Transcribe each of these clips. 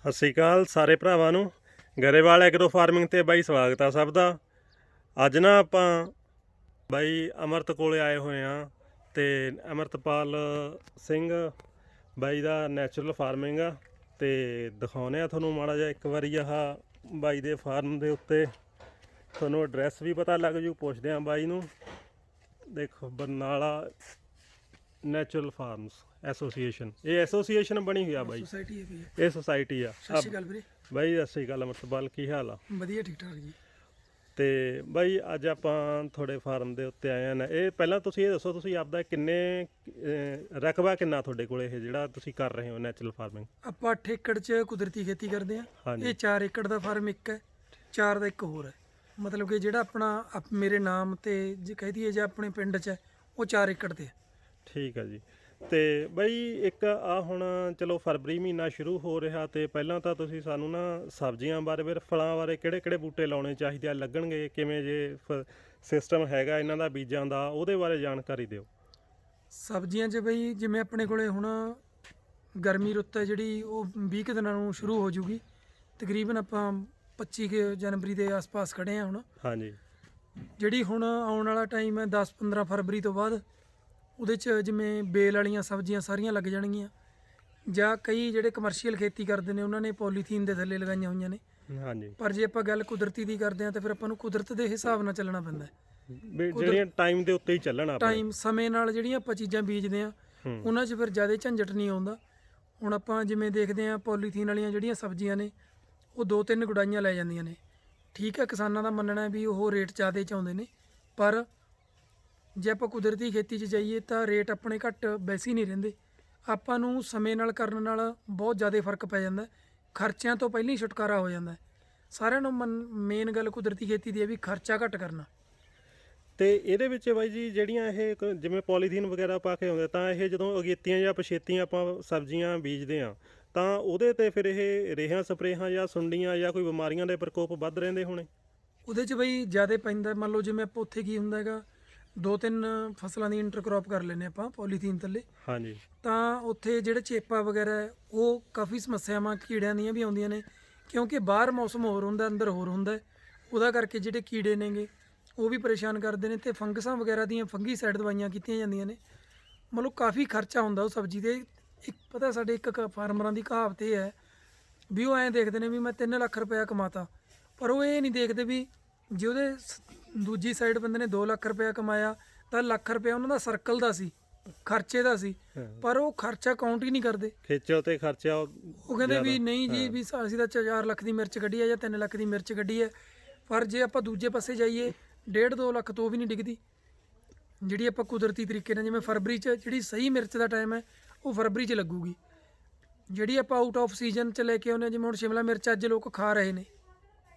ਸਤਿ ਸ਼੍ਰੀ ਅਕਾਲ ਸਾਰੇ ਭਰਾਵਾਂ ਨੂੰ। ਗਰੇਵਾਲ ਐਗਰੋ ਫਾਰਮਿੰਗ ਤੇ ਬਾਈ ਸਵਾਗਤ ਆ ਸਭ ਦਾ। ਅੱਜ ਨਾ ਆਪਾਂ ਬਾਈ ਅਮਰਤ ਕੋਲੇ ਆਏ ਹੋਏ ਆ ਤੇ ਅਮਰਤਪਾਲ ਸਿੰਘ ਬਾਈ ਦਾ ਨੈਚੁਰਲ ਫਾਰਮਿੰਗ ਆ ਤੇ ਦਿਖਾਉਨੇ ਆ ਤੁਹਾਨੂੰ ਮਾੜਾ ਜਿਹਾ ਇੱਕ ਵਾਰੀ ਆਹ ਬਾਈ ਦੇ ਫਾਰਮ ਦੇ ਉੱਤੇ। ਤੁਹਾਨੂੰ ਐਡਰੈਸ ਵੀ ਪਤਾ ਲੱਗ ਜੂ, ਪੁੱਛਦੇ ਆ ਬਾਈ ਨੂੰ। ਦੇਖੋ ਬਰਨਾਲਾ ਨੈਚੁਰਲ ਫਾਰਮਸ ਐਸੋਸੀਏਸ਼ਨ। ਇਹ ਐਸੋਸੀਏਸ਼ਨ ਬਣੀ ਹੋਈ ਆ ਬਾਈ। ਸੋਸਾਇਟੀ ਹੈ ਵੀ ਇਹ ਸੁਸਾਇਟੀ ਆ। ਸਤਿ ਸ਼੍ਰੀ ਅਕਾਲ ਵੀਰੇ। ਬਾਈ ਸਤਿ ਸ਼੍ਰੀ ਅਕਾਲ ਅਮਰਤਪਾਲ ਕੀ ਹਾਲ ਆ? ਵਧੀਆ ਠੀਕ ਠਾਕ ਜੀ। ਤੇ ਬਾਈ ਅੱਜ ਆਪਾਂ ਤੁਹਾਡੇ ਫਾਰਮ ਦੇ ਉੱਤੇ ਆਏ ਆ ਇਹ ਪਹਿਲਾਂ ਤੁਸੀਂ ਇਹ ਦੱਸੋ ਤੁਸੀਂ ਆਪਦਾ ਕਿੰਨੇ ਅਹ, ਰਕਬਾ ਕਿੰਨਾ ਤੁਹਾਡੇ ਕੋਲ ਇਹ ਜਿਹੜਾ ਤੁਸੀਂ ਕਰ ਰਹੇ ਹੋ ਨੈਚੁਰਲ ਫਾਰਮਿੰਗ ਆਪਾਂ 8 ਏਕੜ 'ਚ ਕੁਦਰਤੀ ਖੇਤੀ ਕਰਦੇ ਆ। ਹਾਂਜੀ। ਇਹ 4 ਏਕੜ ਦਾ ਫਾਰਮ ਇੱਕ ਹੈ 4 ਦਾ ਇੱਕ ਹੋਰ ਹੈ। ਮਤਲਬ ਕਿ ਜਿਹੜਾ ਆਪਣਾ ਮੇਰੇ ਨਾਮ ਤੇ ਜੇ ਕਹਿ ਦਈਏ ਜਾਂ ਆਪਣੇ ਪਿੰਡ 'ਚ ਹੈ ਉਹ 4 ਏਕੜ ਤੇ ਹੈ। ਠੀਕ ਆ ਜੀ। ਤੇ ਬਾਈ ਇੱਕ ਆ ਹੁਣ ਚਲੋ ਫਰਵਰੀ ਮਹੀਨਾ ਸ਼ੁਰੂ ਹੋ ਰਿਹਾ ਤੇ ਪਹਿਲਾਂ ਤਾਂ ਤੁਸੀਂ ਸਾਨੂੰ ਨਾ ਸਬਜ਼ੀਆਂ ਬਾਰੇ ਫਿਰ ਫਲਾਂ ਬਾਰੇ ਕਿਹੜੇ ਕਿਹੜੇ ਬੂਟੇ ਲਾਉਣੇ ਚਾਹੀਦੇ ਆ ਲੱਗਣਗੇ ਕਿਵੇਂ ਜੇ ਸਿਸਟਮ ਹੈਗਾ ਇਹਨਾਂ ਦਾ ਬੀਜਾਂ ਦਾ ਉਹਦੇ ਬਾਰੇ ਜਾਣਕਾਰੀ ਦਿਓ। ਸਬਜ਼ੀਆਂ 'ਚ ਬਈ ਜਿਵੇਂ ਆਪਣੇ ਕੋਲੇ ਹੁਣ ਗਰਮੀ ਰੁੱਤ ਹੈ ਜਿਹੜੀ ਉਹ 20 ਕੁ ਦਿਨਾਂ ਨੂੰ ਸ਼ੁਰੂ ਹੋ ਜੂਗੀ। ਤਕਰੀਬਨ ਆਪਾਂ 25 ਕੁ ਜਨਵਰੀ ਦੇ ਆਸ-ਪਾਸ ਖੜੇ ਆ ਹੁਣ। ਹਾਂਜੀ। ਜਿਹੜੀ ਹੁਣ ਆਉਣ ਵਾਲਾ ਟਾਈਮ ਹੈ 10-15 ਫਰਵਰੀ ਤੋਂ ਬਾਅਦ ਉਹਦੇ 'ਚ ਜਿਵੇਂ ਬੇਲ ਵਾਲੀਆਂ ਸਬਜ਼ੀਆਂ ਸਾਰੀਆਂ ਲੱਗ ਜਾਣਗੀਆਂ। ਜਾਂ ਕਈ ਜਿਹੜੇ ਕਮਰਸ਼ੀਅਲ ਖੇਤੀ ਕਰਦੇ ਨੇ ਉਹਨਾਂ ਨੇ ਪੋਲੀਥੀਨ ਦੇ ਥੱਲੇ ਲਗਾਈਆਂ ਹੋਈਆਂ ਨੇ। ਹਾਂਜੀ। ਪਰ ਜੇ ਆਪਾਂ ਗੱਲ ਕੁਦਰਤੀ ਦੀ ਕਰਦੇ ਹਾਂ ਤਾਂ ਫਿਰ ਆਪਾਂ ਨੂੰ ਕੁਦਰਤ ਦੇ ਹਿਸਾਬ ਨਾਲ ਚੱਲਣਾ ਪੈਂਦਾ ਹੈ। ਵੀ ਜਿਹੜੀਆਂ ਟਾਈਮ ਦੇ ਉੱਤੇ ਹੀ ਚੱਲਣ ਆਪਣੇ ਟਾਈਮ ਸਮੇਂ ਨਾਲ ਜਿਹੜੀਆਂ ਆਪਾਂ ਚੀਜ਼ਾਂ ਬੀਜਦੇ ਆ। ਉਹਨਾਂ 'ਚ ਫਿਰ ਜ਼ਿਆਦਾ ਝੰਜਟ ਨਹੀਂ ਆਉਂਦਾ। ਹੁਣ ਆਪਾਂ ਜਿਵੇਂ ਦੇਖਦੇ ਆ ਪੋਲੀਥੀਨ ਵਾਲੀਆਂ ਜਿਹੜੀਆਂ ਸਬਜ਼ੀਆਂ ਨੇ ਉਹ ਦੋ ਤਿੰਨ ਗੁਡਾਈਆਂ ਲੈ ਜਾਂਦੀਆਂ ਨੇ। ਠੀਕ ਹੈ ਕਿਸਾਨਾਂ ਦਾ ਮੰਨਣਾ ਹੈ ਵੀ ਉਹ ਰੇਟ ਜ਼ਿਆਦਾ ਚਾਹੁੰਦੇ ਨੇ ਪਰ ਜੇ ਆਪਾਂ ਕੁਦਰਤੀ ਖੇਤੀ 'ਚ ਜਾਈਏ ਤਾਂ ਰੇਟ ਆਪਣੇ ਘੱਟ ਵੈਸੇ ਹੀ ਨਹੀਂ ਰਹਿੰਦੇ ਆਪਾਂ ਨੂੰ ਸਮੇਂ ਨਾਲ ਕਰਨ ਨਾਲ ਬਹੁਤ ਜ਼ਿਆਦਾ ਫ਼ਰਕ ਪੈ ਜਾਂਦਾ। ਖਰਚਿਆਂ ਤੋਂ ਪਹਿਲਾਂ ਹੀ ਛੁਟਕਾਰਾ ਹੋ ਜਾਂਦਾ। ਸਾਰਿਆਂ ਨੂੰ ਮੇਨ ਗੱਲ ਕੁਦਰਤੀ ਖੇਤੀ ਦੀ ਹੈ ਵੀ ਖਰਚਾ ਘੱਟ ਕਰਨਾ ਤੇ ਇਹਦੇ ਵਿੱਚ ਬਾਈ ਜੀ ਜਿਹੜੀਆਂ ਇਹ ਜਿਵੇਂ ਪੋਲੀਥੀਨ ਵਗੈਰਾ ਪਾ ਕੇ ਆਉਂਦੇ ਤਾਂ ਇਹ ਜਦੋਂ ਅਗੇਤੀਆਂ ਜਾਂ ਪਛੇਤੀਆਂ ਆਪਾਂ ਸਬਜ਼ੀਆਂ ਬੀਜਦੇ ਆ ਤਾਂ ਉਹਦੇ ਤੇ ਫਿਰ ਇਹ ਰੇਹਾਂ ਸਪਰੇਹਾਂ ਜਾਂ ਸੁੰਡੀਆਂ ਜਾਂ ਕੋਈ ਬਿਮਾਰੀਆਂ ਦੇ ਪ੍ਰਕੋਪ ਵੱਧ ਰਹਿੰਦੇ ਹੋਣੇ ਉਹਦੇ 'ਚ ਬਈ ਜ਼ਿਆਦਾ ਪੈਂਦਾ ਮੰਨ ਲਓ ਜਿਵੇਂ ਆਪਾਂ ਉੱਥੇ ਕੀ ਹੁੰਦਾ ਹੈਗਾ ਦੋ ਤਿੰਨ ਫਸਲਾਂ ਦੀ ਇੰਟਰਕ੍ਰੌਪ ਕਰ ਲੈਨੇ ਆਪਾਂ ਪੋਲੀਥੀਨ ਥੱਲੇ। ਹਾਂਜੀ। ਤਾਂ ਉੱਥੇ ਜਿਹੜੇ ਚੇਪਾ ਵਗੈਰਾ ਹੈ, ਉਹ ਕਾਫੀ ਸਮੱਸਿਆਵਾਂ ਕੀੜਿਆਂ ਦੀਆਂ ਵੀ ਆਉਂਦੀਆਂ ਨੇ ਕਿਉਂਕਿ ਬਾਹਰ ਮੌਸਮ ਹੋਰ ਹੁੰਦਾ ਅੰਦਰ ਹੋਰ ਹੁੰਦਾ ਹੈ। ਉਹਦਾ ਕਰਕੇ ਜਿਹੜੇ ਕੀੜੇ ਨੇਗੇ ਉਹ ਵੀ ਪਰੇਸ਼ਾਨ ਕਰਦੇ ਨੇ ਤੇ ਫੰਗਸਾਂ ਵਗੈਰਾ ਦੀਆਂ ਫੰਗੀਸਾਈਡ ਦਵਾਈਆਂ ਕੀਤੀਆਂ ਜਾਂਦੀਆਂ ਨੇ। ਮਤਲਬ ਕਾਫੀ ਖਰਚਾ ਹੁੰਦਾ ਉਹ ਸਬਜ਼ੀ ਦੇ ਇੱਕ ਪਤਾ ਸਾਡੇ ਇੱਕ ਕ- ਫਾਰਮਰਾਂ ਦੀ ਕਹਾਵਤ ਇਹ ਹੈ ਵੀ ਉਹ ਐਂ ਦੇਖਦੇ ਨੇ ਵੀ ਮੈਂ 3 ਲੱਖ ਰੁਪਇਆ ਕਮਾਤਾ। ਪਰ ਉਹ ਇਹ ਨਹੀਂ ਦੇਖਦੇ ਵੀ ਜੇ ਉਹਦੇ ਸ- ਦੂਜੀ ਸਾਈਡ ਬੰਦੇ ਨੇ 2 ਲੱਖ ਰੁਪਇਆ ਕਮਾਇਆ ਤਾਂ ਲੱਖ ਰੁਪਇਆ ਉਹਨਾਂ ਦਾ ਸਰਕਲ ਦਾ ਸੀ ਖਰਚੇ ਦਾ ਸੀ। ਪਰ ਉਹ ਖਰਚਾ ਕਾਊਂਟ ਹੀ ਨਹੀਂ ਕਰਦੇ। ਖੇਚਲ ਤੇ ਖਰਚਾ ਉਹ ਕਹਿੰਦੇ ਵੀ। ਨਹੀਂ ਜੀ ਵੀ ਅਸੀਂ ਤਾਂ 4 ਲੱਖ ਦੀ ਮਿਰਚ ਕੱਢੀ ਹੈ ਜਾਂ 3 ਲੱਖ ਦੀ ਮਿਰਚ ਕੱਢੀ ਹੈ ਪਰ ਜੇ ਆਪਾਂ ਦੂਜੇ ਪਾਸੇ ਜਾਈਏ 1.5 2 ਲੱਖ ਤੋਂ ਵੀ ਨਹੀਂ ਡਿੱਗਦੀ। ਜਿਹੜੀ ਆਪਾਂ ਕੁਦਰਤੀ ਤਰੀਕੇ ਨਾਲ ਜਿਵੇਂ ਫਰਵਰੀ 'ਚ ਜਿਹੜੀ ਸਹੀ ਮਿਰਚ ਦਾ ਟਾਈਮ ਹੈ ਉਹ ਫਰਵਰੀ 'ਚ ਲੱਗੂਗੀ। ਜਿਹੜੀ ਆਪਾਂ ਆਊਟ ਆਫ ਸੀਜ਼ਨ 'ਚ ਲੈ ਕੇ ਆਉਂਦੇ ਹਾਂ ਜਿਵੇਂ ਹੁਣ ਸ਼ਿਮਲਾ ਮਿਰਚ ਅੱਜ ਲੋਕ ਖਾ ਰਹੇ ਨੇ।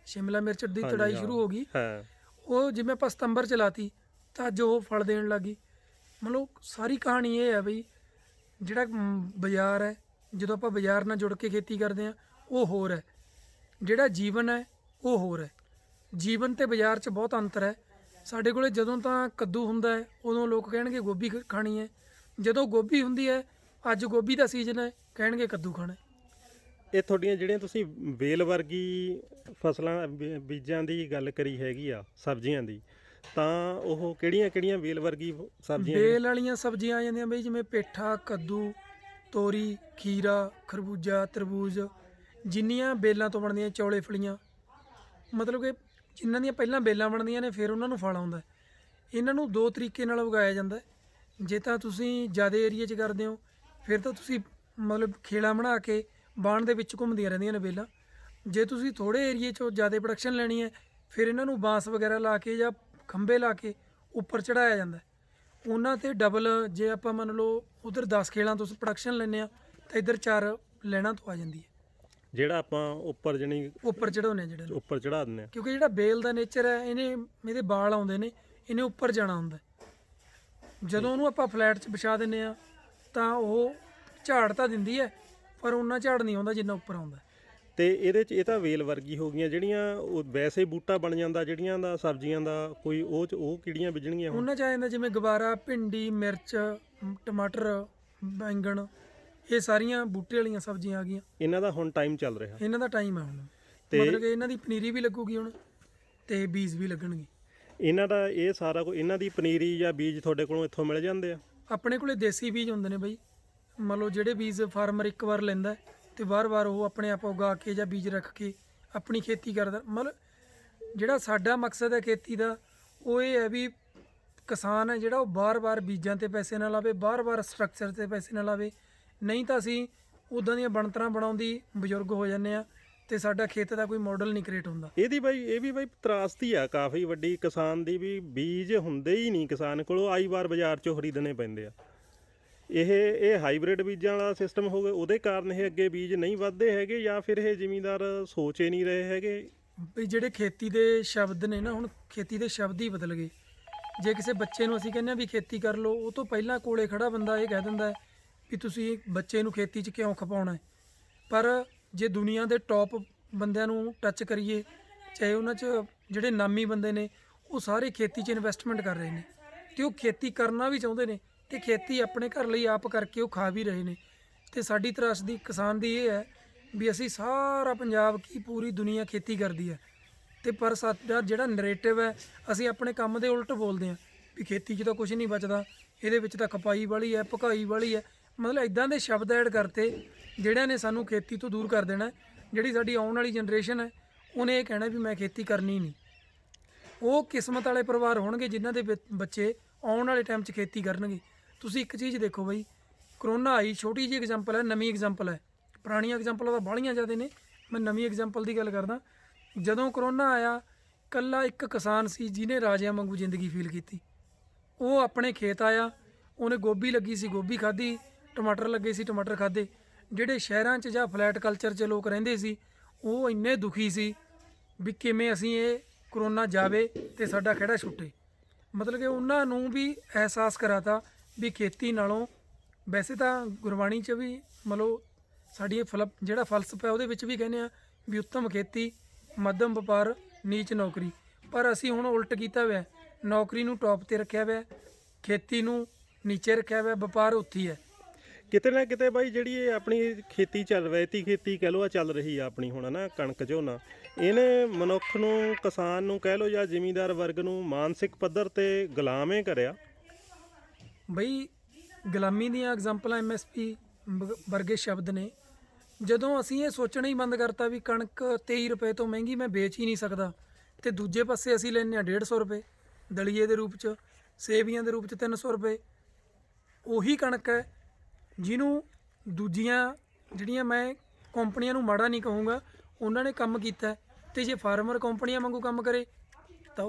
ਸ਼ਿਮਲਾ ਮਿਰਚ ਦੀ ਤੜਾਈ। ਸ਼ੁਰੂ ਹੋ ਗਈ। ਹਾਂ। ਉਹ ਜਿਵੇਂ ਆਪਾਂ ਸਤੰਬਰ ਚ ਲਾਤੀ, ਤਾਂ ਅੱਜ ਉਹ ਫਲ ਦੇਣ ਲੱਗੀ ਮਤਲਬ ਸਾਰੀ ਕਹਾਣੀ ਇਹ ਹੈ ਬਈ, ਜਿਹੜਾ ਬਾਜ਼ਾਰ ਹੈ, ਜਦੋਂ ਆਪਾਂ ਬਾਜ਼ਾਰ ਨਾਲ ਜੁੜ ਕੇ ਖੇਤੀ ਕਰਦੇ ਆ ਉਹ ਹੋਰ ਹੈ। ਜਿਹੜਾ ਜੀਵਨ ਹੈ, ਉਹ ਹੋਰ ਹੈ। ਜੀਵਨ ਤੇ ਬਾਜ਼ਾਰ 'ਚ ਬਹੁਤ ਅੰਤਰ ਹੈ। ਸਾਡੇ ਕੋਲੇ ਜਦੋਂ ਤਾਂ ਕੱਦੂ ਹੁੰਦਾ ਹੈ, ਉਦੋਂ ਲੋਕ ਕਹਿਣਗੇ ਗੋਭੀ ਖ- ਖਾਣੀ ਹੈ। ਜਦੋਂ ਗੋਭੀ ਹੁੰਦੀ ਹੈ, ਅੱਜ ਗੋਭੀ ਦਾ ਸੀਜ਼ਨ ਹੈ, ਕਹਿਣਗੇ ਕੱਦੂ ਖਾਣਾ ਇਹ ਤੁਹਾਡੀਆਂ ਜਿਹੜੀਆਂ ਤੁਸੀਂ ਵੇਲ ਵਰਗੀ ਫਸਲਾਂ, ਬੀ- ਬੀਜਾਂ ਦੀ ਗੱਲ ਕਰੀ ਹੈਗੀ ਆ, ਸਬਜ਼ੀਆਂ ਦੀ, ਤਾਂ ਉਹ ਕਿਹੜੀਆਂ ਕਿਹੜੀਆਂ ਵੇਲ ਵਰਗੀ ਸਬਜ਼ੀਆਂ ਬੇਲ ਵਾਲੀਆਂ ਸਬਜ਼ੀਆਂ ਆ ਜਾਂਦੀਆਂ ਬਈ, ਜਿਵੇਂ ਪੇਠਾ, ਕੱਦੂ, ਤੋਰੀ, ਖੀਰਾ, ਖਰਬੂਜਾ, ਤਰਬੂਜ, ਜਿੰਨੀਆਂ ਬੇਲਾਂ ਤੋਂ ਬਣਦੀਆਂ ਚੌਲੇ ਫਲੀਆਂ ਮਤਲਬ ਕਿ ਜਿਨ੍ਹਾਂ ਦੀਆਂ ਪਹਿਲਾਂ ਬੇਲਾਂ ਬਣਦੀਆਂ ਨੇ, ਫਿਰ ਉਹਨਾਂ ਨੂੰ ਫਲ ਆਉਂਦਾ ਹੈ। ਇਹਨਾਂ ਨੂੰ ਦੋ ਤਰੀਕੇ ਨਾਲ ਉਗਾਇਆ ਜਾਂਦਾ ਹੈ। ਜੇ ਤਾਂ ਤੁਸੀਂ ਜ਼ਿਆਦਾ ਏਰੀਆ 'ਚ ਕਰਦੇ ਹੋ, ਫਿਰ ਤਾਂ ਤੁਸੀਂ ਮਤਲਬ ਖੇਲਾ ਬਣਾ ਕੇ ਬਾਣ ਦੇ ਵਿੱਚ ਘੁੰਮਦੀਆਂ ਰਹਿੰਦੀਆਂ ਨੇ ਬੇਲਾਂ ਜੇ ਤੁਸੀਂ ਥੋੜੇ ਏਰੀਏ 'ਚੋਂ ਜ਼ਿਆਦਾ ਪ੍ਰੋਡਕਸ਼ਨ ਲੈਣੀ ਹੈ ਫਿਰ ਇਹਨਾਂ ਨੂੰ ਬਾਂਸ ਵਗੈਰਾ ਲਾ ਕੇ ਜਾਂ ਖੰਭੇ ਲਾ ਕੇ ਉੱਪਰ ਚੜਾਇਆ ਜਾਂਦਾ। ਉਹਨਾਂ ਤੇ ਡਬਲ ਜੇ ਆਪਾਂ ਮੰਨ ਲਓ ਉਧਰ 10 ਖੇਲਾਂ ਤੋਂ ਪ੍ਰੋਡਕਸ਼ਨ ਲੈਂਦੇ ਆ ਤਾਂ ਇੱਧਰ 4 ਲੈਣਾ ਤੋਂ ਆ ਜਾਂਦੀ ਹੈ ਜਿਹੜਾ ਆਪਾਂ ਉੱਪਰ ਜਣੀ ਉੱਪਰ ਚੜਾਉਨੇ ਜਿਹੜੇ। ਉੱਪਰ ਚੜਾ ਦਿੰਦੇ ਆ ਕਿਉਂਕਿ ਜਿਹੜਾ ਬੇਲ ਦਾ ਨੇਚਰ ਹੈ ਇਹਨੇ ਇਹਦੇ ਵਾਲ ਆਉਂਦੇ ਨੇ ਇਹਨੇ ਉੱਪਰ ਜਾਣਾ ਹੁੰਦਾ। ਜਦੋਂ ਉਹਨੂੰ ਆਪਾਂ ਫਲੈਟ 'ਚ ਵਿਛਾ ਦਿੰਨੇ ਆ ਤਾਂ ਉਹ ਝਾੜ ਤਾਂ ਦਿੰਦੀ ਹੈ ਪਰ ਉਹਨਾਂ ਝਾੜ ਨਹੀਂ ਆਉਂਦਾ ਜਿੰਨਾ ਉੱਪਰ ਆਉਂਦਾ। ਤੇ ਇਹਦੇ ਚ ਇਹ ਤਾਂ ਵੇਲ ਵਰਗੀ ਹੋ ਗਈਆਂ ਜਿਹੜੀਆਂ ਉਹ ਵੈਸੇ ਹੀ ਬੂਟਾ ਬਣ ਜਾਂਦਾ ਜਿਹੜੀਆਂ ਦਾ ਸਬਜ਼ੀਆਂ ਦਾ ਕੋਈ ਉਹ ਚ ਉਹ ਕਿਹੜੀਆਂ ਬੀਜਣਗੀਆਂ ਹੁਣ? ਉਹਨਾਂ 'ਚ ਆ ਜਾਂਦਾ ਜਿਵੇਂ ਗਵਾਰਾ ਭਿੰਡੀ ਮਿਰਚ ਟਮਾਟਰ ਬੈਂਗਣ ਇਹ ਸਾਰੀਆਂ ਬੂਟੇ ਵਾਲੀਆਂ ਸਬਜ਼ੀਆਂ ਆ ਗਈਆਂ। ਇਹਨਾਂ ਦਾ ਹੁਣ ਟਾਈਮ ਚੱਲ ਰਿਹਾ। ਇਹਨਾਂ ਦਾ ਟਾਈਮ ਹੈ ਹੁਣ। ਤੇ- ਮਤਲਬ ਕਿ ਇਹਨਾਂ ਦੀ ਪਨੀਰੀ ਵੀ ਲੱਗੂਗੀ ਹੁਣ ਤੇ ਬੀਜ ਵੀ ਲੱਗਣਗੇ। ਇਹਨਾਂ ਦਾ ਇਹ ਸਾਰਾ ਕੁਝ ਇਹਨਾਂ ਦੀ ਪਨੀਰੀ ਜਾਂ ਬੀਜ ਤੁਹਾਡੇ ਕੋਲੋਂ ਇੱਥੋਂ ਮਿਲ ਜਾਂਦੇ ਆ? ਆਪਣੇ ਕੋਲੇ ਦੇਸੀ ਬੀਜ ਹੁੰਦੇ ਨੇ ਬਈ। ਮੰਨ ਲਓ ਜਿਹੜੇ ਬੀਜ ਫਾਰਮਰ ਇੱਕ ਵਾਰ ਲੈਂਦਾ ਹੈ ਤੇ ਵਾਰ-ਵਾਰ ਉਹ ਆਪਣੇ ਆਪ ਉਗਾ ਕੇ ਜਾਂ ਬੀਜ ਰੱਖ ਕੇ ਆਪਣੀ ਖੇਤੀ ਕਰਦਾ, ਮਤਲਬ ਜਿਹੜਾ ਸਾਡਾ ਮਕਸਦ ਹੈ ਖੇਤੀ ਦਾ, ਉਹ ਇਹ ਹੈ ਵੀ ਕਿਸਾਨ ਹੈ ਜਿਹੜਾ ਉਹ ਬਾਰ-ਬਾਰ ਬੀਜਾਂ ਤੇ ਪੈਸੇ ਨਾ ਲਾਵੇ ਬਾਰ-ਬਾਰ ਸਟਰਕਚਰ ਤੇ ਪੈਸੇ ਨਾ ਲਾਵੇ। ਨਹੀਂ ਤਾਂ ਅਸੀਂ ਉਦਾਂ ਦੀਆਂ ਬਣਤਰਾਂ ਬਣਾਉਂਦੀ ਬਜ਼ੁਰਗ ਹੋ ਜਾਂਦੇ ਆ ਤੇ ਸਾਡਾ ਖੇਤ ਦਾ ਕੋਈ ਮਾਡਲ ਨਹੀਂ ਕ੍ਰੀਏਟ ਹੁੰਦਾ। ਇਹਦੀ ਬਾਈ, ਇਹ ਵੀ ਬਾਈ ਤਰਾਸਤੀ ਆ ਕਾਫੀ ਵੱਡੀ, ਕਿਸਾਨ ਦੀ ਵੀ ਬੀਜ ਹੁੰਦੇ ਹੀ ਨਹੀਂ ਕਿਸਾਨ ਕੋਲੋਂ, ਆਈ ਵਾਰ ਬਾਜ਼ਾਰ ਚੋਂ ਖਰੀਦਣੇ ਪੈਂਦੇ ਆ। ਇਹ ਇਹ ਹਾਈਬ੍ਰਿਡ ਬੀਜਾਂ ਵਾਲਾ ਸਿਸਟਮ ਹੋ ਗਿਆ ਉਹਦੇ ਕਾਰਨ ਇਹ ਅੱਗੇ ਬੀਜ ਨਹੀਂ ਵੱਧਦੇ ਹੈਗੇ ਜਾਂ ਫਿਰ ਇਹ ਜ਼ਿਮੀਂਦਾਰ ਹੀ ਨਹੀਂ ਰਹੇ ਹੈਗੇ? ਵੀ ਜਿਹੜੇ ਖੇਤੀ ਦੇ ਸ਼ਬਦ ਨੇ ਨਾ, ਹੁਣ ਖੇਤੀ ਦੇ ਸ਼ਬਦ ਹੀ ਬਦਲ ਗਏ। ਜੇ ਕਿਸੇ ਬੱਚੇ ਨੂੰ ਅਸੀਂ ਕਹਿੰਦੇ ਆ ਵੀ ਖੇਤੀ ਕਰ ਲਓ, ਉਹ ਤੋਂ ਪਹਿਲਾਂ ਕੋਲੇ ਖੜਾ ਬੰਦਾ ਇਹ ਕਹਿ ਦਿੰਦਾ ਹੈ ਵੀ ਤੁਸੀਂ ਬੱਚੇ ਨੂੰ ਖੇਤੀ 'ਚ ਕਿਉਂ ਖਪਾਉਣਾ ਹੈ? ਪਰ ਜੇ ਦੁਨੀਆ ਦੇ ਟੌਪ ਬੰਦਿਆਂ ਨੂੰ ਟੱਚ ਕਰੀਏ, ਚਾਹੇ ਉਹਨਾਂ 'ਚ ਜਿਹੜੇ ਨਾਮੀ ਬੰਦੇ ਨੇ, ਉਹ ਸਾਰੇ ਖੇਤੀ 'ਚ ਇਨਵੈਸਟਮੈਂਟ ਕਰ ਰਹੇ ਨੇ। ਤੇ ਉਹ ਖੇਤੀ ਕਰਨਾ ਵੀ ਚਾਹੁੰਦੇ ਨੇ ਤੇ ਖੇਤੀ ਆਪਣੇ ਘਰ ਲਈ ਆਪ ਕਰਕੇ ਉਹ ਖਾ ਵੀ ਰਹੇ ਨੇ। ਤੇ ਸਾਡੀ ਤਰਾਸਦੀ ਕਿਸਾਨ ਦੀ ਇਹ ਹੈ ਵੀ ਅਸੀਂ ਸਾਰਾ ਪੰਜਾਬ ਕੀ ਪੂਰੀ ਦੁਨੀਆ ਖੇਤੀ ਕਰਦੀ ਹੈ। ਤੇ ਪਰ ਸਾਡਾ ਜਿਹੜਾ ਨਰੇਟਿਵ ਹੈ, ਅਸੀਂ ਆਪਣੇ ਕੰਮ ਦੇ ਉਲਟ ਬੋਲਦੇ ਹਾਂ ਵੀ ਖੇਤੀ 'ਚ ਤਾਂ ਕੁਝ ਨਹੀਂ ਬਚਦਾ। ਇਹਦੇ ਵਿੱਚ ਤਾਂ ਖਪਾਈ ਵਾਲੀ ਹੈ, ਭਕਾਈ ਵਾਲੀ ਹੈ। ਮਤਲਬ ਇਦਾਂ ਦੇ ਸ਼ਬਦ ਐਡ ਕਰਤੇ ਜਿਹੜਿਆਂ ਨੇ ਸਾਨੂੰ ਖੇਤੀ ਤੋਂ ਦੂਰ ਕਰ ਦੇਣਾ। ਜਿਹੜੀ ਸਾਡੀ ਆਉਣ ਵਾਲੀ ਜਨਰੇਸ਼ਨ ਹੈ, ਉਹਨੇ ਇਹ ਕਹਿਣਾ ਵੀ ਮੈਂ ਖੇਤੀ ਕਰਨੀ ਨਹੀਂ। ਉਹ ਕਿਸਮਤ ਵਾਲੇ ਪਰਿਵਾਰ ਹੋਣਗੇ ਜਿਨ੍ਹਾਂ ਦੇ ਬੱਚ- ਬੱਚੇ ਆਉਣ ਵਾਲੇ ਟਾਈਮ 'ਚ ਖੇਤੀ ਕਰਨਗੇ। ਤੁਸੀਂ ਇੱਕ ਚੀਜ਼ ਦੇਖੋ ਬਈ, ਕਰੋਨਾ ਆਈ, ਛੋਟੀ ਜਿਹੀ ਐਗਜ਼ਾਮਪਲ ਹੈ, ਨਵੀਂ ਐਗਜ਼ਾਮਪਲ ਹੈ। ਪੁਰਾਣੀਆਂ ਐਗਜ਼ਾਮਪਲਾਂ ਤਾਂ ਬਾਹਲੀਆਂ ਜ਼ਿਆਦਾ ਨੇ, ਮੈਂ ਨਵੀਂ ਐਗਜ਼ਾਮਪਲ ਦੀ ਗੱਲ ਕਰਦਾ। ਜਦੋਂ ਕਰੋਨਾ ਆਇਆ ਕੱਲਾ ਇੱਕ ਕਿਸਾਨ ਸੀ ਜਿਹਨੇ ਰਾਜਿਆਂ ਵਾਂਗੂ ਜ਼ਿੰਦਗੀ ਫੀਲ ਕੀਤੀ। ਉਹ ਆਪਣੇ ਖੇਤ ਆਇਆ, ਉਹਨੇ ਗੋਭੀ ਲੱਗੀ ਸੀ, ਗੋਭੀ ਖਾਧੀ, ਟਮਾਟਰ ਲੱਗੇ ਸੀ, ਟਮਾਟਰ ਖਾਧੇ। ਜਿਹੜੇ ਸ਼ਹਿਰਾਂ 'ਚ ਜਾਂ ਫਲੈਟ ਕਲਚਰ 'ਚ ਲੋਕ ਰਹਿੰਦੇ ਸੀ, ਉਹ ਇੰਨੇ ਦੁਖੀ ਸੀ ਵੀ ਕਿਵੇਂ ਅਸੀਂ ਇਹ ਕਰੋਨਾ ਜਾਵੇ ਤੇ ਸਾਡਾ ਖੜਾ ਛੁੱਟੇ। ਮਤਲਬ ਕਿ ਉਹਨਾਂ ਨੂੰ ਵੀ ਅਹਿਸਾਸ ਕਰਾਤਾ ਵੀ ਖੇਤੀ ਨਾਲੋਂ ਵੈਸੇ ਤਾਂ ਗੁਰਬਾਣੀ 'ਚ ਵੀ ਮਤਲਬ ਸਾਡੀ ਇਹ ਫਲ ਜਿਹੜਾ ਫਲਸਫਾ ਉਹਦੇ ਵਿੱਚ ਵੀ ਕਹਿੰਦੇ ਆ ਵੀ ਉੱਤਮ ਖੇਤੀ, ਮੱਧਮ ਵਪਾਰ, ਨੀਚ ਨੌਕਰੀ। ਪਰ ਅਸੀਂ ਹੁਣ ਉਲਟ ਕੀਤਾ ਹੋਇਆ ਨੌਕਰੀ ਨੂੰ ਟੌਪ ਤੇ ਰੱਖਿਆ ਹੋਇਆ ਖੇਤੀ ਨੂੰ ਨੀਚੇ ਰੱਖਿਆ ਹੋਇਆ ਵਪਾਰ ਉੱਥੇ ਹੈ ਕਿਤੇ ਨਾ ਕਿਤੇ ਬਾਈ ਜਿਹੜੀ ਇਹ ਆਪਣੀ ਖੇਤੀ ਚੱਲ ਰਵੈਤੀ ਖੇਤੀ ਕਹਿ ਲੋ ਆ ਚੱਲ ਰਹੀ ਆ ਆਪਣੀ ਹੁਣ ਨਾ ਕਣਕ ਝੋਨਾ, ਇਹਨੇ ਮਨੁੱਖ ਨੂੰ, ਕਿਸਾਨ ਨੂੰ ਕਹਿ ਲੋ ਜਾਂ ਜ਼ਿਮੀਂਦਾਰ ਵਰਗ ਨੂੰ ਮਾਨਸਿਕ ਪੱਧਰ ਤੇ ਗੁਲਾਮੇ ਕਰਿਆ। ਬਈ, ਗੁਲਾਮੀ ਦੀਆਂ ਐਗਜ਼ਾਮਪਲਾਂ ਐਮਐਸਪੀ ਵਰਗੇ ਸ਼ਬਦ ਨੇ। ਜਦੋਂ ਅਸੀਂ ਇਹ ਸੋਚਣਾ ਹੀ ਬੰਦ ਕਰਤਾ ਵੀ ਕਣਕ 23 ਰੁਪਏ ਤੋਂ ਮਹਿੰਗੀ ਮੈਂ ਵੇਚ ਹੀ ਨਹੀਂ ਸਕਦਾ, ਤੇ ਦੂਜੇ ਪਾਸੇ ਅਸੀਂ ਲੈਂਦੇ ਹਾਂ 150 ਰੁਪਏ, ਦਲੀਏ ਦੇ ਰੂਪ 'ਚ, ਸੇਵੀਆਂ ਦੇ ਰੂਪ 'ਚ 300 ਰੁਪਏ। ਉਹੀ ਕਣਕ ਹੈ ਜਿਹਨੂੰ ਦੂਜੀਆਂ, ਜਿਹੜੀਆਂ ਮੈਂ ਕੰਪਨੀਆਂ ਨੂੰ ਮਾੜਾ ਨਹੀਂ ਕਹੂੰਗਾ, ਉਹਨਾਂ ਨੇ ਕੰਮ ਕੀਤਾ ਹੈ। ਤੇ ਜੇ ਫਾਰਮਰ ਕੰਪਨੀਆਂ ਵਾਂਗੂ ਕੰਮ ਕਰੇ, ਤਾਂ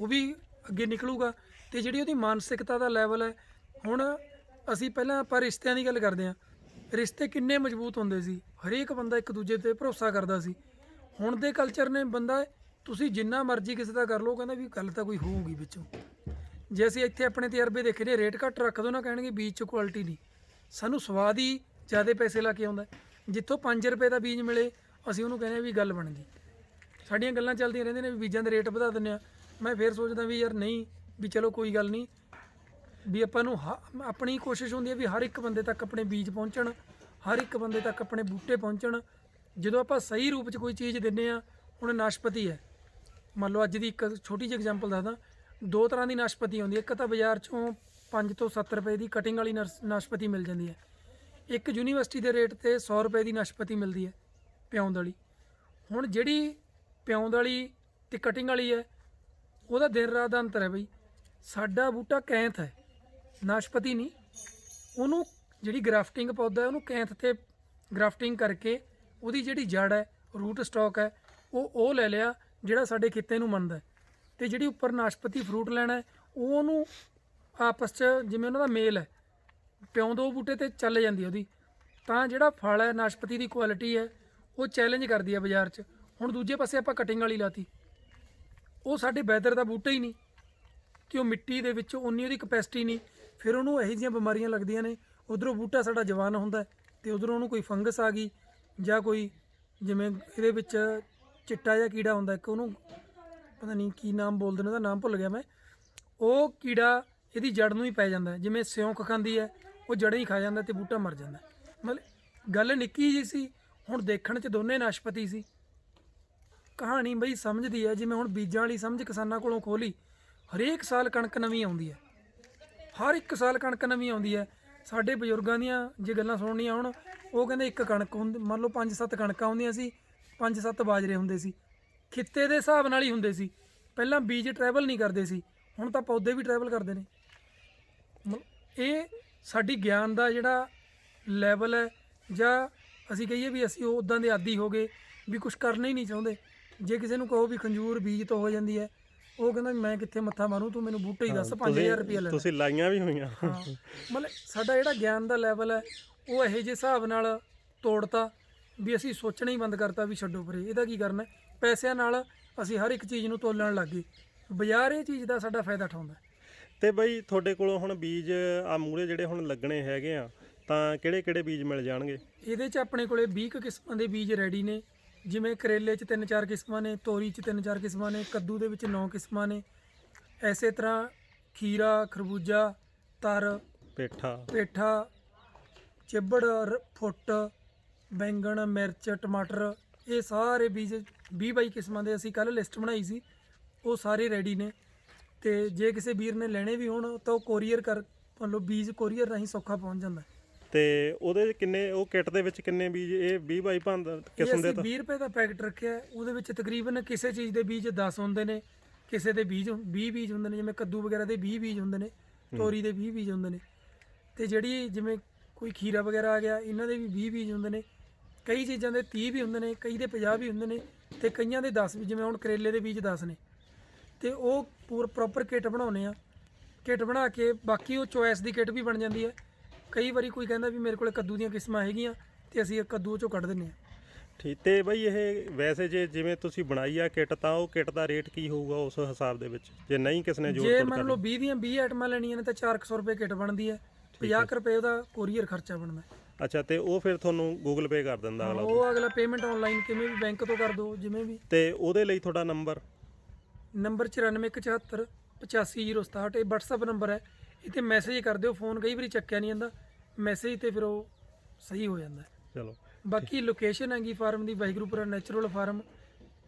ਉਹ ਵੀ ਅੱਗੇ ਨਿਕਲੂਗਾ। ਤੇ ਜਿਹੜੀ ਉਹਦੀ ਮਾਨਸਿਕਤਾ ਦਾ ਲੈਵਲ ਹੈ, ਹੁਣ ਅਸੀਂ ਪਹਿਲਾਂ ਆਪਾਂ ਰਿਸ਼ਤਿਆਂ ਦੀ ਗੱਲ ਕਰਦੇ ਹਾਂ। ਰਿਸ਼ਤੇ ਕਿੰਨੇ ਮਜ਼ਬੂਤ ਹੁੰਦੇ ਸੀ। ਹਰੇਕ ਬੰਦਾ ਇੱਕ ਦੂਜੇ ਤੇ ਭਰੋਸਾ ਕਰਦਾ ਸੀ। ਹੁਣ ਦੇ ਕਲਚਰ ਨੇ ਬੰਦਾ, ਤੁਸੀਂ ਜਿੰਨਾ ਮਰਜ਼ੀ ਕਿਸੇ ਦਾ ਕਰ ਲਓ ਕਹਿੰਦਾ ਵੀ ਗੱਲ ਤਾਂ ਕੋਈ ਹੋਊਗੀ ਵਿੱਚੋਂ। ਜੇ ਅਸੀਂ ਇੱਥੇ ਆਪਣੇ ਤਜਰਬੇ ਦੇਖੇ ਨੇ ਰੇਟ ਘੱਟ ਰੱਖ ਦੋ ਨਾ ਕਹਿਣਗੇ, ਬੀਜ 'ਚ ਕੁਆਲਿਟੀ ਨਹੀਂ। ਸਾਨੂੰ ਸਵਾਦ ਹੀ ਜ਼ਿਆਦਾ ਪੈਸੇ ਲਾ ਕੇ ਆਉਂਦਾ ਜਿੱਥੋਂ 5 ਰੁਪਏ ਦਾ ਬੀਜ ਮਿਲੇ, ਅਸੀਂ ਉਹਨੂੰ ਕਹਿੰਦੇ ਆ ਵੀ ਗੱਲ ਬਣ ਗਈ। ਸਾਡੀਆਂ ਗੱਲਾਂ ਚੱਲਦੀਆਂ ਰਹਿੰਦੀਆਂ ਨੇ, ਵੀ ਬੀਜਾਂ ਦੇ ਰੇਟ ਵਧਾ ਦਿੰਦੇ ਆ ਮੈਂ ਫੇਰ ਸੋਚਦਾ ਵੀ ਯਾਰ ਨਹੀਂ ਵੀ ਚਲੋ ਕੋਈ ਗੱਲ ਨਹੀਂ, ਵੀ ਆਪਾਂ ਨੂੰ ਹ- ਆਪਣੀ ਕੋਸ਼ਿਸ਼ ਹੁੰਦੀ ਹੈ ਵੀ ਹਰ ਇੱਕ ਬੰਦੇ ਤੱਕ ਆਪਣੇ ਬੀਜ ਪਹੁੰਚਣ, ਹਰ ਇੱਕ ਬੰਦੇ ਤੱਕ ਆਪਣੇ ਬੂਟੇ ਪਹੁੰਚਣ। ਜਦੋਂ ਆਪਾਂ ਸਹੀ ਰੂਪ 'ਚ ਕੋਈ ਚੀਜ਼ ਦਿੰਨੇ ਆ ਹੁਣ ਨਾਸ਼ਪਤੀ ਹੈ। ਮੰਨ ਲਓ ਅੱਜ ਦੀ ਇੱਕ ਛੋਟੀ ਜਿਹੀ ਐਗਜ਼ਾਮਪਲ ਦੱਸਦਾ, ਦੋ ਤਰ੍ਹਾਂ ਦੀ ਨਾਸ਼ਪਤੀ ਆਉਂਦੀ ਹੈ। ਇੱਕ ਤਾਂ ਬਾਜ਼ਾਰ 'ਚੋਂ 5 ਤੋਂ 7 ਰੁਪਏ ਦੀ ਕਟਿੰਗ ਵਾਲੀ ਨਰਸ- ਨਾਸ਼ਪਤੀ ਮਿਲ ਜਾਂਦੀ ਹੈ। ਇੱਕ ਯੂਨੀਵਰਸਿਟੀ ਦੇ ਰੇਟ ਤੇ 100 ਰੁਪਏ ਦੀ ਨਾਸ਼ਪਤੀ ਮਿਲਦੀ ਹੈ ਪਿਆਉਂਦ ਵਾਲੀ। ਹੁਣ ਜਿਹੜੀ ਪਿਆਉਂਦ ਵਾਲੀ ਤੇ ਕਟਿੰਗ ਵਾਲੀ ਹੈ, ਉਹਦਾ ਦਿਨ ਰਾਤ ਦਾ ਅੰਤਰ ਹੈ ਬਈ। ਸਾਡਾ ਬੂਟਾ ਕੈਂਥ ਹੈ। ਨਾਸ਼ਪਤੀ ਨਹੀਂ। ਉਹਨੂੰ ਜਿਹੜੀ ਗ੍ਰਾਫਟਿੰਗ ਪੌਦਾ ਹੈ, ਉਹਨੂੰ ਕੈਂਥ ਤੇ ਗ੍ਰਾਫਟਿੰਗ ਕਰਕੇ ਉਹਦੀ ਜਿਹੜੀ ਜੜ ਹੈ, ਰੂਟ ਸਟਾਕ ਹੈ, ਉਹ ਉਹ ਲੈ ਲਿਆ ਜਿਹੜਾ ਸਾਡੇ ਖਿੱਤੇ ਨੂੰ ਮੰਨਦਾ ਹੈ। ਤੇ ਜਿਹੜੀ ਉੱਪਰ ਨਾਸ਼ਪਤੀ ਫਰੂਟ ਲੈਣਾ ਉਹ ਉਹਨੂੰ ਆਪਸ 'ਚ ਜਿਵੇਂ ਉਹਨਾਂ ਦਾ ਮੇਲ ਹੈ, ਪਿਉਂ ਦੋ ਬੂਟੇ ਤੇ ਚੱਲ ਜਾਂਦੀ ਉਹਦੀ। ਤਾਂ ਜਿਹੜਾ ਫਲ ਹੈ, ਨਾਸ਼ਪਤੀ ਦੀ ਕੁਆਲਿਟੀ ਹੈ, ਉਹ ਚੈਲੰਜ ਕਰਦੀ ਹੈ ਬਾਜ਼ਾਰ 'ਚ। ਹੁਣ ਦੂਜੇ ਪਾਸੇ ਆਪਾਂ ਕਟਿੰਗ ਵਾਲੀ ਲਾਤੀ। ਉਹ ਸਾਡੇ ਵੈਦਰ ਦਾ ਬੂਟਾ ਹੀ ਨਹੀਂ। ਕਿ ਉਹ ਮਿੱਟੀ ਦੇ ਵਿੱਚ ਉਨੀ ਉਹਦੀ ਕਪੈਸਿਟੀ ਨਹੀਂ। ਫਿਰ ਉਹਨੂੰ ਇਹੋ ਜਿਹੀਆਂ ਬਿਮਾਰੀਆਂ ਲੱਗਦੀਆਂ ਨੇ। ਉਧਰੋਂ ਬੂਟਾ ਸਾਡਾ ਜਵਾਨ ਹੁੰਦਾ ਹੈ ਤੇ ਉਧਰੋਂ ਉਹਨੂੰ ਕੋਈ ਫੰਗਸ ਆ ਗਈ ਜਾਂ ਕੋਈ ਜਿਵੇਂ ਇਹਦੇ ਵਿੱਚ ਚਿੱਟਾ ਜਿਹਾ ਕੀੜਾ ਹੁੰਦਾ, ਇੱਕ ਉਹਨੂੰ ਪਤਾ ਨਹੀਂ ਕੀ ਨਾਮ ਬੋਲਦੇ ਨੇ, ਉਹਦਾ ਨਾਮ ਭੁੱਲ ਗਿਆ ਮੈਂ। ਉਹ ਕੀੜਾ ਇਹਦੀ ਜੜ ਨੂੰ ਹੀ ਪੈ ਜਾਂਦਾ ਜਿਵੇਂ ਸਿਉਂਕ ਖਾਂਦੀ ਹੈ, ਉਹ ਜੜ੍ਹਾਂ ਹੀ ਖਾ ਜਾਂਦਾ ਤੇ ਬੂਟਾ ਮਰ ਜਾਂਦਾ ਮਤਲਬ ਗੱਲ ਨਿੱਕੀ ਜੀ ਸੀ, ਹੁਣ ਦੇਖਣ 'ਚ ਦੋਨੇ ਨਾਸ਼ਪਤੀ ਸੀ। ਕਹਾਣੀ ਬਈ ਸਮਝਦੀ ਹੈ, ਜਿਵੇਂ ਹੁਣ ਬੀਜਾਂ ਵਾਲੀ ਸਮਝ ਕਿਸਾਨਾਂ ਕੋਲੋਂ ਖੋਲੀ ਹਰੇਕ ਸਾਲ ਕਣਕ ਨਵੀਂ ਆਉਂਦੀ ਹੈ। ਹਰ ਇੱਕ ਸਾਲ ਕਣਕ ਨਵੀਂ ਆਉਂਦੀ ਹੈ। ਸਾਡੇ ਬਜ਼ੁਰਗਾਂ ਦੀਆਂ ਜੇ ਗੱਲਾਂ ਸੁਣਨੀਆਂ ਹੁਣ, ਉਹ ਕਹਿੰਦੇ ਇੱਕ ਕਣਕ ਹੁੰਦੀ, ਮੰਨ ਲਓ 5-7 ਕਣਕਾਂ ਹੁੰਦੀਆਂ ਸੀ 5-7 ਬਾਜਰੇ ਹੁੰਦੇ ਸੀ। ਖਿੱਤੇ ਦੇ ਹਿਸਾਬ ਨਾਲ ਹੀ ਹੁੰਦੇ ਸੀ। ਪਹਿਲਾਂ ਬੀਜ ਟਰੈਵਲ ਨਹੀਂ ਕਰਦੇ ਸੀ, ਹੁਣ ਤਾਂ ਪੌਦੇ ਵੀ ਟਰੈਵਲ ਕਰਦੇ ਨੇ। ਮਤਲਬ ਇਹ ਸਾਡੀ ਗਿਆਨ ਦਾ ਜਿਹੜਾ ਲੈਵਲ ਹੈ, ਜਾਂ ਅਸੀਂ ਕਹੀਏ ਵੀ ਅਸੀਂ ਉਹ ਉਦਾਂ ਦੇ ਆਦੀ ਹੋ ਗਏ ਵੀ ਕੁਝ ਕਰਨਾ ਹੀ ਨਹੀਂ ਚਾਹੁੰਦੇ। ਜੇ ਕਿਸੇ ਨੂੰ ਕਹੋ ਵੀ ਖੰਜੂਰ ਬੀਜ ਤੋਂ ਹੋ ਜਾਂਦੀ ਹੈ ਉਹ ਕਹਿੰਦਾ ਵੀ ਮੈਂ ਕਿੱਥੇ ਮੱਥਾ ਮਾਰੂ ਤੂੰ ਮੈਨੂੰ ਬੂਟੇ ਹੀ ਦੱਸ 5000 ਰੁਪਏ ਲੈ ਲੈ। ਤੁਸੀਂ ਲਾਈਆਂ ਵੀ ਹੋਈਆਂ। ਹਾਂ ਮਤਲਬ ਸਾਡਾ ਜਿਹੜਾ ਗਿਆਨ ਦਾ ਲੈਵਲ ਹੈ ਉਹ ਇਹੋ ਜਿਹੇ ਹਿਸਾਬ ਨਾਲ ਤੋੜਤਾ ਵੀ ਅਸੀਂ ਸੋਚਣਾ ਹੀ ਬੰਦ ਕਰਤਾ ਵੀ ਛੱਡੋ ਪਰੇ। ਇਹਦਾ ਕੀ ਕਰਨਾ? ਪੈਸਿਆਂ ਨਾਲ ਅਸੀਂ ਹਰ ਇੱਕ ਚੀਜ਼ ਨੂੰ ਤੋਲਣ ਲੱਗ ਗਏ। ਬਾਜ਼ਾਰ ਇਹ ਚੀਜ਼ ਦਾ ਸਾਡਾ ਫਾਇਦਾ ਉਠਾਉਂਦਾ। ਹੈ। ਤੇ ਬਈ ਤੁਹਾਡੇ ਕੋਲੋਂ ਹੁਣ ਬੀਜ ਆ ਮੂਰੇ ਜਿਹੜੇ ਹੁਣ ਲੱਗਣੇ ਹੈਗੇ ਆ ਤਾਂ ਕਿਹੜੇ ਕਿਹੜੇ ਬੀਜ ਮਿਲ ਜਾਣਗੇ? ਇਹਦੇ 'ਚ ਆਪਣੇ ਕੋਲੇ 20 ਕੁ ਕਿਸਮਾਂ ਦੇ ਬੀਜ ਰੈਡੀ ਨੇ। ਜਿਵੇਂ ਕਰੇਲੇ 'ਚ ਤਿੰਨ ਚਾਰ ਕਿਸਮਾਂ ਨੇ ਤੋਰੀ 'ਚ ਤਿੰਨ ਚਾਰ ਕਿਸਮਾਂ ਨੇ ਕੱਦੂ ਦੇ ਵਿੱਚ 9 ਕਿਸਮਾਂ ਨੇ ਐਸੇ ਤਰ੍ਹਾਂ ਖੀਰਾ ਖਰਬੂਜਾ ਤਰ ਪੇਠਾ ਪੇਠਾ ਚਿੱਬੜ ਰ- ਫੁੱਟ ਬੈਂਗਣ ਮਿਰਚ ਟਮਾਟਰ ਇਹ ਸਾਰੇ ਬੀਜ 20 ਬਾਈ ਕਿਸਮਾਂ ਦੇ ਅਸੀਂ ਕੱਲ ਲਿਸਟ ਬਣਾਈ ਸੀ ਉਹ ਸਾਰੇ ਰੈਡੀ ਨੇ ਤੇ ਜੇ ਕਿਸੇ ਵੀਰ ਨੇ ਲੈਣੇ ਵੀ ਹੋਣ ਤਾਂ ਉਹ ਕੋਰੀਅਰ ਕਰ ਮੰਨ ਲਓ ਬੀਜ ਕੋਰੀਅਰ ਰਾਹੀਂ ਸੌਖਾ ਪਹੁੰਚ ਜਾਂਦਾ ਹੈ। ਤੇ ਉਹਦੇ ਕਿੰਨੇ ਉਹ ਕਿੱਟ ਦੇ ਵਿੱਚ ਕਿੰਨੇ ਬੀਜ ਇਹ 20 ਬਾਈ ਇਹ ਕਿਸਮ ਦੇ ਤਾਂ? 20 ਰੁਪਏ ਦਾ ਪੈਕਟ ਰੱਖਿਆ। ਉਹਦੇ ਵਿੱਚ ਤਕਰੀਬਨ ਕਿਸੇ ਚੀਜ਼ ਦੇ ਬੀਜ 10 ਹੁੰਦੇ ਨੇ ਕਿਸੇ ਦੇ ਬੀਜ 20 ਬੀਜ ਹੁੰਦੇ ਨੇ ਜਿਵੇਂ ਕੱਦੂ ਵਗੈਰਾ ਦੇ 20 ਬੀਜ ਹੁੰਦੇ ਨੇ ਤੋਰੀ ਦੇ 20 ਬੀਜ ਹੁੰਦੇ ਨੇ। ਤੇ ਜਿਹੜੀ ਜਿਵੇਂ ਕੋਈ ਖੀਰਾ ਵਗੈਰਾ ਆ ਗਿਆ ਇਹਨਾਂ ਦੇ ਵੀ 20 ਬੀਜ ਹੁੰਦੇ ਨੇ। ਕਈ ਚੀਜ਼ਾਂ ਦੇ 30 ਵੀ ਹੁੰਦੇ ਨੇ ਕਈ ਦੇ 50 ਵੀ ਹੁੰਦੇ ਨੇ ਤੇ ਕਈਆਂ ਦੇ 10 ਵੀ ਜਿਵੇਂ ਹੁਣ ਕਰੇਲੇ ਦੇ ਬੀਜ 10 ਨੇ। ਤੇ ਉਹ ਪੂਰ ਪ੍ਰੋਪਰ ਕਿੱਟ ਬਣਾਉਨੇ ਆ। ਕਿੱਟ ਬਣਾ ਕੇ ਬਾਕੀ ਉਹ ਚੋਇਸ ਦੀ ਕਿੱਟ ਵੀ ਬਣ ਜਾਂਦੀ ਹੈ। ਕਈ ਵਾਰੀ ਕੋਈ ਕਹਿੰਦਾ ਵੀ ਮੇਰੇ ਕੋਲੇ ਕੱਦੂ ਦੀਆਂ ਕਿਸਮਾਂ ਹੈਗੀਆਂ ਤੇ ਅਸੀਂ ਇਹ ਕੱਦੂ ਚੋਂ ਕੱਢ ਦਿੰਨੇ ਆ ਠੀਕ ਤੇ ਬਈ ਇਹ ਵੈਸੇ ਜੇ ਜਿਵੇਂ ਤੁਸੀਂ ਬਣਾਈ ਆ ਕਿੱਟ ਤਾਂ ਉਹ ਕਿੱਟ ਦਾ ਰੇਟ ਕੀ ਹੋਊਗਾ ਉਸ ਹਿਸਾਬ ਦੇ ਵਿੱਚ? ਜੇ ਨਹੀਂ ਕਿਸ ਨੇ ਜੋੜ ਜੇ ਤੋੜ ਮੰਨ ਕਰਨੀ। ਲਓ 20 ਦੀਆਂ 20 ਆਈਟਮਾਂ ਲੈਣੀਆਂ ਨੇ ਤਾਂ 400 ਰੁਪਏ ਕਿੱਟ ਬਣਦੀ ਹੈ। 50 ਕੁ ਰੁਪਏ ਉਹਦਾ ਕੋਰੀਅਰ ਖਰਚਾ ਬਣਦਾ ਹੈ। ਅੱਛਾ ਤੇ ਉਹ ਫਿਰ ਤੁਹਾਨੂੰ ਗੂਗਲ ਪੇ ਕਰ ਦਿੰਦਾ ਅਗਲਾ ਉਹ ਅਗਲਾ ਪੇਮੈਂਟ ਆਨਲਾਈਨ ਕਿਵੇਂ ਵੀ ਬੈਂਕ ਤੋਂ ਕਰ ਦਿਓ ਜਿਵੇਂ ਵੀ। ਤੇ ਉਹਦੇ ਲਈ ਤੁਹਾਡਾ ਨੰਬਰ ਨੰਬਰ 9474 85067 ਇਹ WhatsApp ਨੰਬਰ ਹੈ। ਤੇ ਮੈਸੇਜ ਕਰ ਦਿਓ ਫੋਨ ਕਈ ਵਾਰੀ ਚੱਕਿਆ ਨਹੀਂ ਜਾਂਦਾ। ਮੈਸੇਜ ਤੇ ਫਿਰ ਉਹ ਸਹੀ ਹੋ ਜਾਂਦਾ। ਚਲੋ ਬਾਕੀ ਲੋਕੇਸ਼ਨ ਹੈਗੀ ਫਾਰਮ ਦੀ ਵਾਹਿਗੁਰੂਪੁਰਾ ਨੈਚੁਰਲ ਫਾਰਮ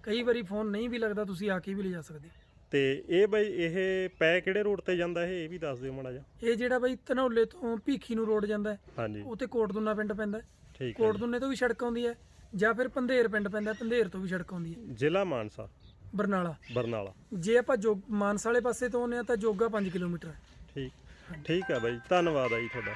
ਕਈ ਵਾਰੀ ਫੋਨ ਨਹੀਂ ਵੀ ਲੱਗਦਾ ਤੁਸੀਂ ਆ ਕੇ ਵੀ ਲੈ ਜਾ ਸਕਦੇ ਹੋ। ਤੇ ਇਹ ਬਈ ਇਹ ਪੈ ਕਿਹੜੇ ਰੋਡ ਤੇ ਜਾਂਦਾ ਇਹ? ਇਹ ਵੀ ਦੱਸ ਦਿਓ ਮਾੜਾ ਜਿਹਾ। ਇਹ ਜਿਹੜਾ ਬਾਈ ਧਨੌਲੇ ਤੋਂ ਭੀਖੀ ਨੂੰ ਰੋਡ ਜਾਂਦਾ ਹੈ। ਹਾਂਜੀ। ਉੱਥੇ ਕੋਟਦੁਨਾ ਪਿੰਡ ਪੈਂਦਾ ਹੈ। ਠੀਕ ਹੈ ਕੋਟਦੁਨੇ ਤੋਂ ਵੀ ਸੜਕ ਆਉਂਦੀ ਹੈ ਜਾਂ ਫਿਰ ਪੰਧੇਰ ਪਿੰਡ ਪੈਂਦਾ ਹੈ, ਪੰਧੇਰ ਤੋਂ ਵੀ ਸੜਕ ਆਉਂਦੀ ਹੈ। ਜ਼ਿਲ੍ਹਾ ਮਾਨਸਾ। ਬਰਨਾਲਾ। ਬਰਨਾਲਾ। ਜੇ ਆਪਾਂ ਜੋਗ ਮਾਨਸਾ ਵਾਲੇ ਪਾਸੇ ਤੋਂ ਆਉਂਦੇ ਆ ਤਾਂ ਜੋਗਾ 5 ਕਿਲੋਮੀਟਰ ਹੈ। ਠੀਕ। ਠੀਕ ਆ ਬਾਈ ਧੰਨਵਾਦ ਆ ਜੀ ਤੁਹਾਡਾ।